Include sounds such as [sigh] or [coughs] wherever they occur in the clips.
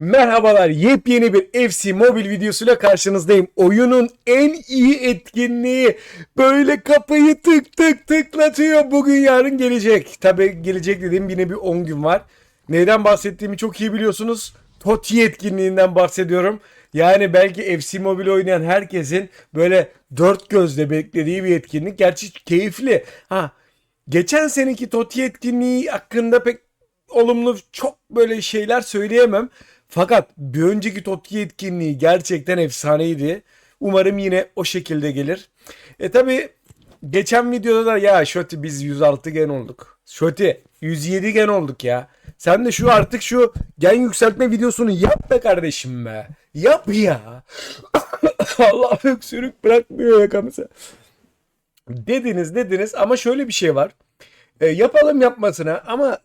Merhabalar, yepyeni bir FC mobil videosuyla karşınızdayım. Oyunun en iyi etkinliği böyle kafayı tık tık tıklatıyor. Bugün yarın gelecek. Tabi gelecek dediğim yine bir 10 gün var. Neyden bahsettiğimi çok iyi biliyorsunuz. TOTI etkinliğinden bahsediyorum. Yani belki FC mobil oynayan herkesin böyle dört gözle beklediği bir etkinlik. Gerçi keyifli. Ha, geçen seneki TOTI etkinliği hakkında pek olumlu çok böyle şeyler söyleyemem. Fakat bir önceki Totki etkinliği gerçekten efsaneydi. Umarım yine o şekilde gelir. E tabi geçen videoda da ya Şoti biz 106 gen olduk. Şoti 107 gen olduk ya. Sen de şu artık şu gen yükseltme videosunu yap be kardeşim be. Yap ya. [laughs] Allah öksürük bırakmıyor yakamıza. Dediniz dediniz ama şöyle bir şey var. E, yapalım yapmasına ama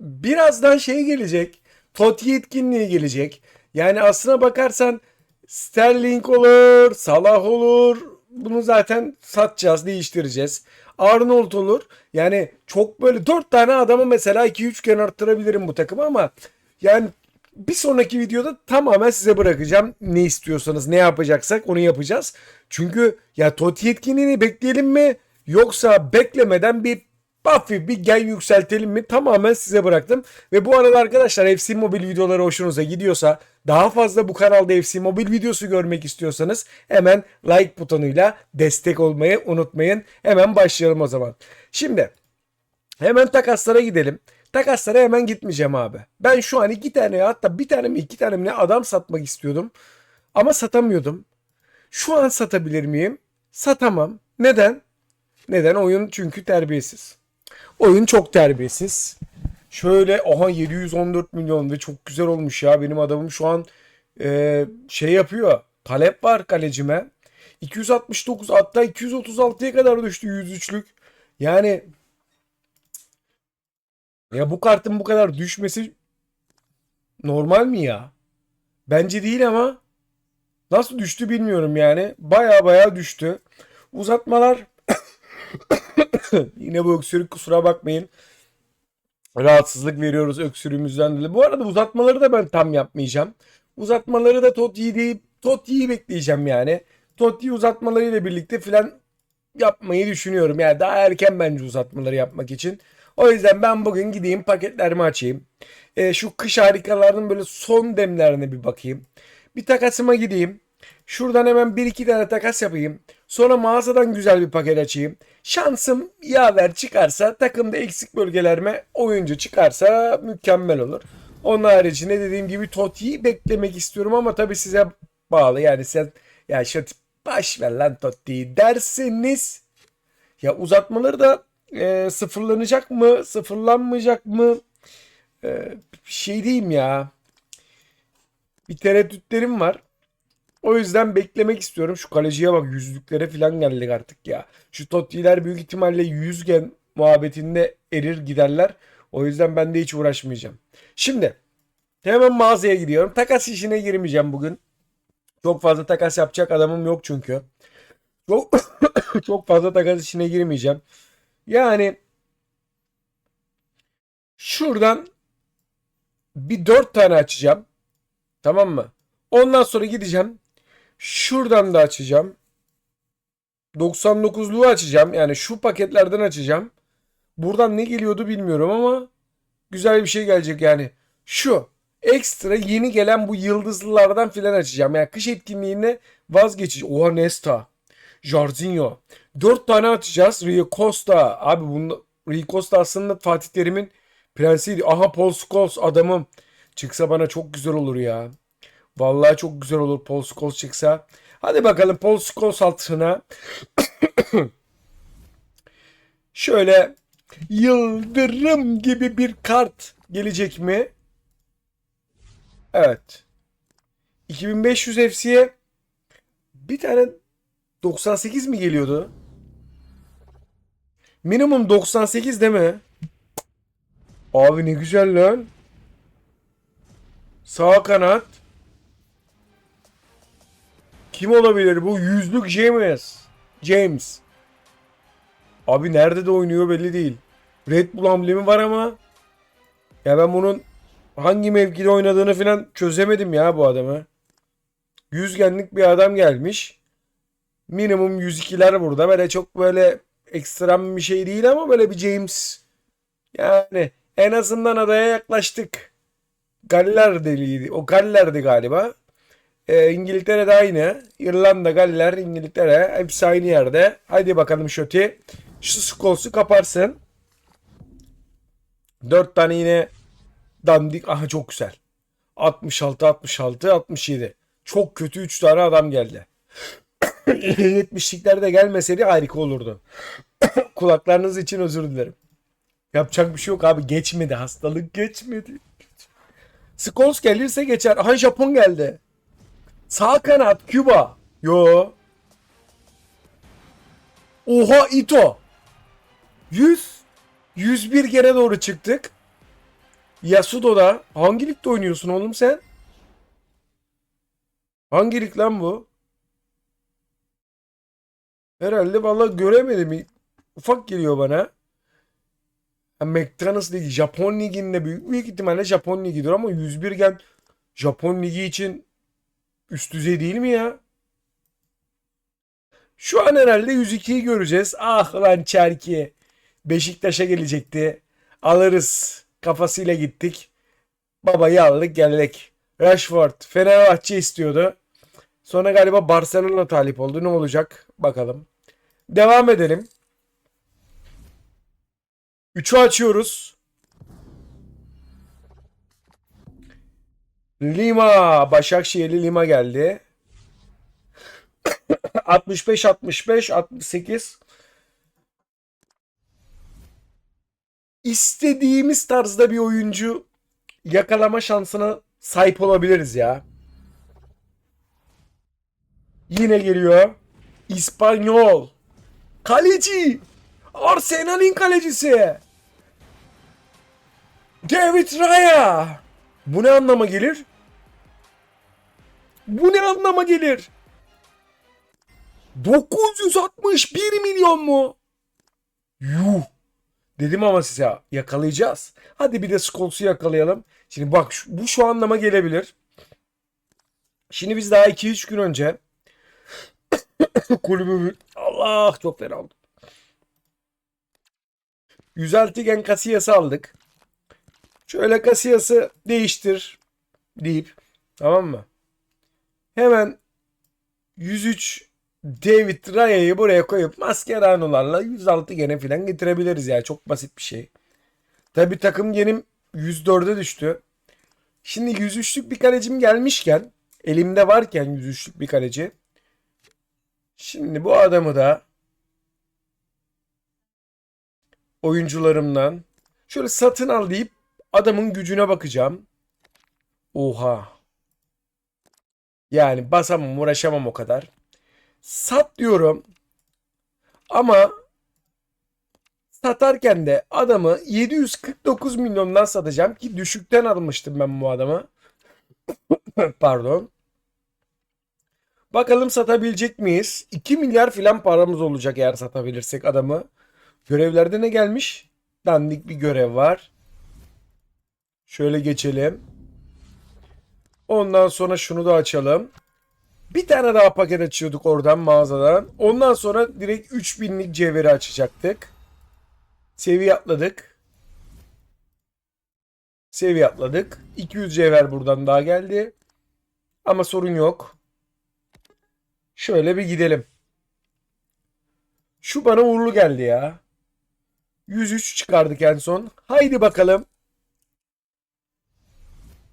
birazdan şey gelecek. Totti etkinliği gelecek. Yani aslına bakarsan Sterling olur, Salah olur. Bunu zaten satacağız, değiştireceğiz. Arnold olur. Yani çok böyle 4 tane adamı mesela 2-3 gen arttırabilirim bu takımı ama yani bir sonraki videoda tamamen size bırakacağım. Ne istiyorsanız, ne yapacaksak onu yapacağız. Çünkü ya Totti etkinliğini bekleyelim mi? Yoksa beklemeden bir Buffy bir gen yükseltelim mi tamamen size bıraktım. Ve bu arada arkadaşlar FC Mobil videoları hoşunuza gidiyorsa daha fazla bu kanalda FC Mobil videosu görmek istiyorsanız hemen like butonuyla destek olmayı unutmayın. Hemen başlayalım o zaman. Şimdi hemen takaslara gidelim. Takaslara hemen gitmeyeceğim abi. Ben şu an iki tane hatta bir tane mi iki tane mi ne adam satmak istiyordum. Ama satamıyordum. Şu an satabilir miyim? Satamam. Neden? Neden? Oyun çünkü terbiyesiz. Oyun çok terbiyesiz. Şöyle aha 714 milyon ve çok güzel olmuş ya. Benim adamım şu an e, şey yapıyor. Talep var kalecime. 269 hatta 236'ya kadar düştü 103'lük. Yani ya bu kartın bu kadar düşmesi normal mi ya? Bence değil ama nasıl düştü bilmiyorum yani. Baya baya düştü. Uzatmalar [coughs] Yine bu öksürük kusura bakmayın. Rahatsızlık veriyoruz öksürüğümüzden dolayı. Bu arada uzatmaları da ben tam yapmayacağım. Uzatmaları da Totti'yi deyip Totti'yi bekleyeceğim yani. Totti uzatmalarıyla birlikte filan yapmayı düşünüyorum. Yani daha erken bence uzatmaları yapmak için. O yüzden ben bugün gideyim paketlerimi açayım. E, şu kış harikalarının böyle son demlerine bir bakayım. Bir takasıma gideyim. Şuradan hemen bir iki tane takas yapayım. Sonra mağazadan güzel bir paket açayım. Şansım yaver çıkarsa takımda eksik bölgelerime oyuncu çıkarsa mükemmel olur. Onun haricinde dediğim gibi Totti'yi beklemek istiyorum ama tabii size bağlı. Yani sen ya şu baş ver lan Totti'yi derseniz ya uzatmaları da e, sıfırlanacak mı sıfırlanmayacak mı e, şey diyeyim ya bir tereddütlerim var. O yüzden beklemek istiyorum. Şu kaleciye bak yüzlüklere falan geldik artık ya. Şu Totti'ler büyük ihtimalle yüzgen muhabbetinde erir giderler. O yüzden ben de hiç uğraşmayacağım. Şimdi hemen mağazaya gidiyorum. Takas işine girmeyeceğim bugün. Çok fazla takas yapacak adamım yok çünkü. Çok [coughs] çok fazla takas işine girmeyeceğim. Yani şuradan bir dört tane açacağım. Tamam mı? Ondan sonra gideceğim. Şuradan da açacağım. 99'luğu açacağım. Yani şu paketlerden açacağım. Buradan ne geliyordu bilmiyorum ama güzel bir şey gelecek yani. Şu ekstra yeni gelen bu yıldızlılardan filan açacağım. Yani kış etkinliğine vazgeçeceğim. Oha Nesta. Jorginho. 4 tane atacağız. Rio Costa. Abi bunu Rio Costa aslında Fatih Terim'in prensiydi. Aha Paul Scholes adamım. Çıksa bana çok güzel olur ya. Vallahi çok güzel olur Paul Scholes çıksa. Hadi bakalım Paul Scholes altına. [coughs] Şöyle yıldırım gibi bir kart gelecek mi? Evet. 2500 FC'ye bir tane 98 mi geliyordu? Minimum 98 değil mi? Abi ne güzel lan. Sağ kanat. Kim olabilir bu? Yüzlük James. James. Abi nerede de oynuyor belli değil. Red Bull amblemi var ama ya ben bunun hangi mevkide oynadığını falan çözemedim ya bu adamı. Yüzgenlik bir adam gelmiş. Minimum 102'ler burada. Böyle çok böyle ekstrem bir şey değil ama böyle bir James. Yani en azından adaya yaklaştık. Galler deliydi. O Galler'di galiba. Ee, İngiltere'de aynı. İrlanda, Galler, İngiltere hepsi aynı yerde. Hadi bakalım Şoti. Şu Scholes'u kaparsın. Dört tane yine dandik. Aha çok güzel. 66, 66, 67. Çok kötü 3 tane adam geldi. [coughs] 70'likler de gelmeseydi harika olurdu. [coughs] Kulaklarınız için özür dilerim. Yapacak bir şey yok abi. Geçmedi. Hastalık geçmedi. Scholes gelirse geçer. Aha Japon geldi. Sağ kanat Küba. Yo. Oha Ito. 100. 101 kere doğru çıktık. Yasudo'da. Hangi ligde oynuyorsun oğlum sen? Hangi lig lan bu? Herhalde vallahi göremedim. Ufak geliyor bana. McDonald's Ligi, Japon Ligi'nde büyük, büyük ihtimalle Japon Ligi'dir ama 101 gen Japon Ligi için üst düzey değil mi ya? Şu an herhalde 102'yi göreceğiz. Ah lan Çerki. Beşiktaş'a gelecekti. Alırız kafasıyla gittik. Babayı aldık geldik. Rashford Fenerbahçe istiyordu. Sonra galiba Barcelona talip oldu. Ne olacak? Bakalım. Devam edelim. 3'ü açıyoruz. Lima. Başakşehirli Lima geldi. 65 65 68 İstediğimiz tarzda bir oyuncu yakalama şansına sahip olabiliriz ya. Yine geliyor. İspanyol. Kaleci. Arsenal'in kalecisi. David Raya. Bu ne anlama gelir? Bu ne anlama gelir? 961 milyon mu? Yuh. Dedim ama size yakalayacağız. Hadi bir de Scholes'u yakalayalım. Şimdi bak bu şu anlama gelebilir. Şimdi biz daha 2-3 gün önce [coughs] kulübü Allah çok fena oldu. 106 gen Casillas'ı aldık. Şöyle Casillas'ı değiştir deyip tamam mı? Hemen 103 David Raya'yı buraya koyup Mascherano'larla 106 gene falan getirebiliriz yani. Çok basit bir şey. Tabi takım genim 104'e düştü. Şimdi 103'lük bir kalecim gelmişken elimde varken 103'lük bir kaleci. Şimdi bu adamı da oyuncularımdan şöyle satın al deyip adamın gücüne bakacağım. Oha. Yani basamam uğraşamam o kadar. Sat diyorum. Ama satarken de adamı 749 milyondan satacağım ki düşükten almıştım ben bu adamı. [laughs] Pardon. Bakalım satabilecek miyiz? 2 milyar filan paramız olacak eğer satabilirsek adamı. Görevlerde ne gelmiş? Dandik bir görev var. Şöyle geçelim. Ondan sonra şunu da açalım. Bir tane daha paket açıyorduk oradan mağazadan. Ondan sonra direkt 3000'lik cevheri açacaktık. Seviye atladık. Seviye atladık. 200 cevher buradan daha geldi. Ama sorun yok. Şöyle bir gidelim. Şu bana uğurlu geldi ya. 103 çıkardık en son. Haydi bakalım.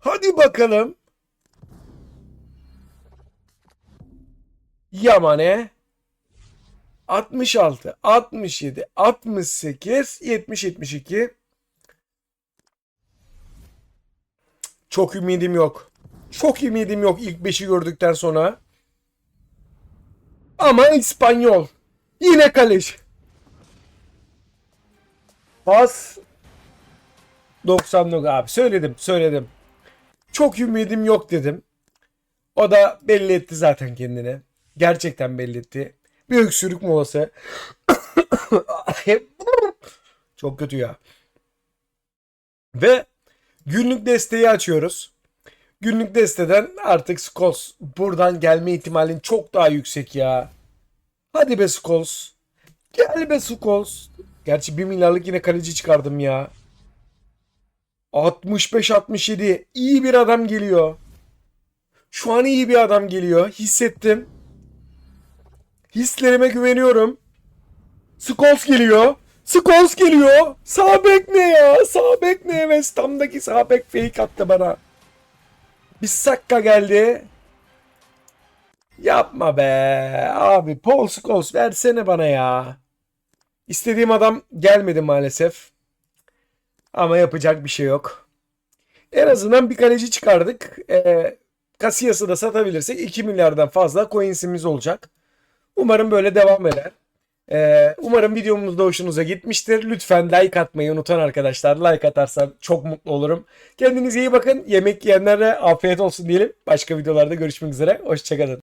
Hadi bakalım. Yamane 66, 67, 68, 70, 72. Çok ümidim yok. Çok ümidim yok ilk 5'i gördükten sonra. Ama İspanyol. Yine kaleci. Pas 99 abi söyledim söyledim. Çok ümidim yok dedim. O da belli etti zaten kendini. Gerçekten belli etti. Bir öksürük molası. [coughs] Çok kötü ya. Ve Günlük desteği açıyoruz. Günlük desteden artık Scholes buradan gelme ihtimalin çok daha yüksek ya. Hadi be Scholes. Gel be Scholes. Gerçi 1 milyarlık yine kaleci çıkardım ya. 65-67. İyi bir adam geliyor. Şu an iyi bir adam geliyor. Hissettim. Hislerime güveniyorum. Scholes geliyor. Scholes geliyor. Sağ bek ne ya? Sağ bek ne? West Ham'daki sağ bek fake attı bana. Bir Sakka geldi. Yapma be. Abi Paul Scholes versene bana ya. İstediğim adam gelmedi maalesef. Ama yapacak bir şey yok. En azından bir kaleci çıkardık. Ee, Casillas'ı da satabilirsek 2 milyardan fazla coins'imiz olacak. Umarım böyle devam eder. Ee, umarım videomuz da hoşunuza gitmiştir. Lütfen like atmayı unutan arkadaşlar. Like atarsan çok mutlu olurum. Kendinize iyi bakın. Yemek yiyenlere afiyet olsun diyelim. Başka videolarda görüşmek üzere. Hoşçakalın.